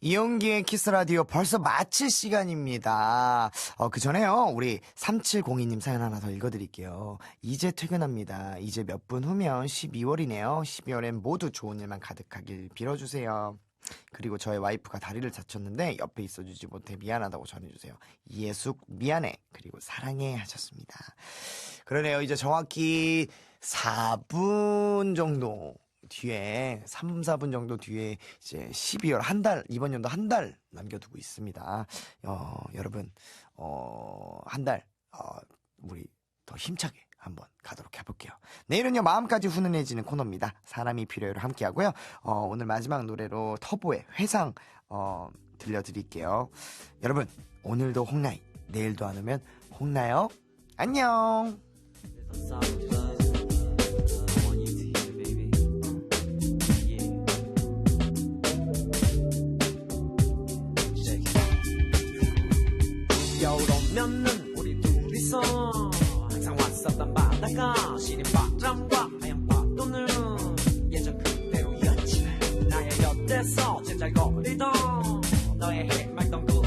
이용기의 키스 라디오 벌써 마칠 시간입니다. 어, 그 전에요. 우리 3702님 사연 하나 더 읽어드릴게요. 이제 퇴근합니다. 이제 몇 분 후면 12월이네요. 12월엔 모두 좋은 일만 가득하길 빌어주세요. 그리고 저의 와이프가 다리를 다쳤는데 옆에 있어주지 못해 미안하다고 전해주세요. 이예숙 미안해 그리고 사랑해 하셨습니다. 그러네요. 이제 정확히 4분 정도 뒤에 3, 4분 정도 뒤에 이제 12월 한 달 이번 연도 한 달 남겨두고 있습니다. 어, 여러분 어, 한 달 어, 우리 더 힘차게 한번 가도록 해볼게요. 내일은요 마음까지 훈훈해지는 코너입니다. 사람이 필요해로 함께 하고요. 어, 오늘 마지막 노래로 터보의 회상 어, 들려드릴게요. 여러분 오늘도 홍나이 내일도 안 오면 홍나요. 안녕. 오면은 우리 둘이서 항상 왔었던 바다가 시린 바람과 하얀 파도는 예전 그대로였지. 나의 곁에서 제잘거리던 너의 해맑던 그